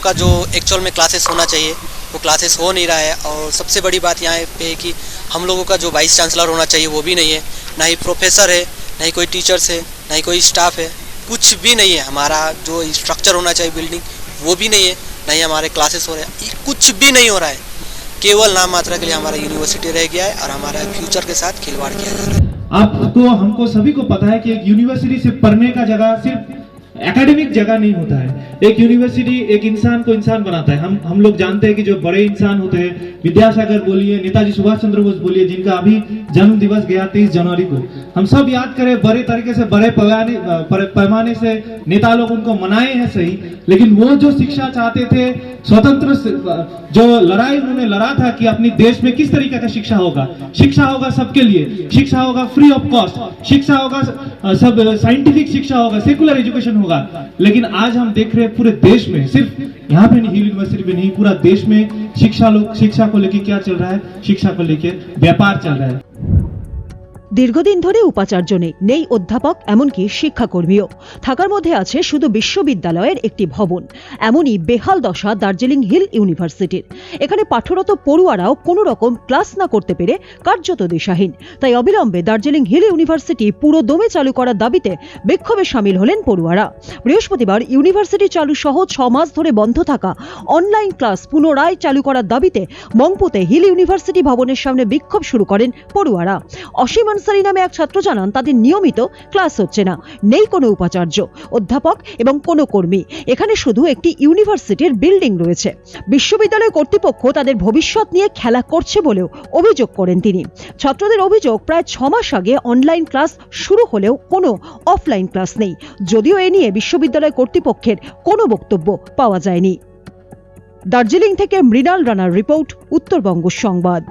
लोगों का जो एक्चुअल में क्लासेस होना चाहिए, वो क्लासेस हो नहीं रहा है और सबसे बड़ी बात यहाँ पे है कि हम लोगों का जो वाइस चांसलर होना चाहिए वो भी नहीं है। ना ही प्रोफेसर है, ना ही कोई टीचर्स है, ना ही कोई स्टाफ है, कुछ भी नहीं है। हमारा जो स्ट्रक्चर होना चाहिए बिल्डिंग वो भी नहीं है, ना ही हमारे क्लासेस हो रहे हैं। कुछ भी नहीं हो रहा है। केवल नाम मात्रा के लिए हमारा यूनिवर्सिटी रह गया है और हमारा फ्यूचर के साथ खिलवाड़ किया जा रहा है। आपको हमको सभी को पता है कि एक यूनिवर्सिटी सिर्फ़ पढ़ने का जगह सिर्फ़ एकेडमिक जगह नहीं होता है। एक यूनिवर्सिटी एक इंसान को इंसान बनाता है। हम हम लोग जानते हैं कि जो बड़े इंसान होते हैं, विद्यासागर बोलिए, नेताजी सुभाष चंद्र बोस बोलिए, जिनका अभी जन्म दिवस गया तेईस जनवरी को। हम सब याद करें, बड़े तरीके से, बड़े पैमाने पैमाने से नेता लोग उनको मनाए हैं सही, लेकिन वो जो शिक्षा चाहते थे स्वतंत्र जो लड़ाई उन्होंने लड़ा था कि अपनी देश में किस तरीके का शिक्षा होगा? शिक्षा होगा सबके लिए। शिक्षा होगा फ्री ऑफ़ कॉस्ट शिक्षा होगा सब साइंटिफिक शिक्षा होगा सेकुलर एजुकेशन होगा। लेकिन आज हम देख रहे हैं पूरे देश में, सिर्फ़ यहाँ पे नहीं यूनिवर्सिटी में नहीं, पूरा देश में शिक्षा लोग शिक्षा को लेकर क्या चल रहा है? शिक्षा को लेकर व्यापार चल रहा है। দীর্ঘদিন ধরে উপাচার্য নেই নেই অধ্যাপক, এমনকি শিক্ষাকর্মীও। থাকার মধ্যে আছে শুধু বিশ্ববিদ্যালয়ের একটি ভবন, এমনই বেহাল দশা দার্জিলিং হিল ইউনিভার্সিটির। এখানে পাঠরত পড়ুয়ারাও কোনো রকম ক্লাস না করতে পেরে কার্যত দিশাহীন। তাই অবিলম্বে দার্জিলিং হিল ইউনিভার্সিটি পুরো দমে চালু করার দাবিতে বিক্ষোভে সামিল হলেন পড়ুয়ারা। বৃহস্পতিবার ইউনিভার্সিটি চালু সহ ছ মাস ধরে বন্ধ থাকা অনলাইন ক্লাস পুনরায় চালু করার দাবিতে মংপুতে হিল ইউনিভার্সিটি ভবনের সামনে বিক্ষোভ শুরু করেন পড়ুয়ারা। অসীম আনসারি নামে এক ছাত্র জানান, তাদের নিয়মিত ক্লাস হচ্ছে না। নেই কোনো উপাচার্য, অধ্যাপক এবং কোনো কর্মী। এখানে শুধু একটি ইউনিভার্সিটির বিল্ডিং রয়েছে। বিশ্ববিদ্যালয় কর্তৃপক্ষ তাদের ভবিষ্যৎ নিয়ে খেলা করছে বলেও অভিযোগ করেন তিনি। ছাত্রদের অভিযোগ প্রায় ছ মাস আগে অনলাইন ক্লাস শুরু হলেও কোনো অফলাইন ক্লাস নেই। যদিও এ নিয়ে বিশ্ববিদ্যালয় কর্তৃপক্ষের কোনো বক্তব্য পাওয়া যায়নি। দার্জিলিং থেকে মৃণাল রানার রিপোর্ট, উত্তরবঙ্গ সংবাদ।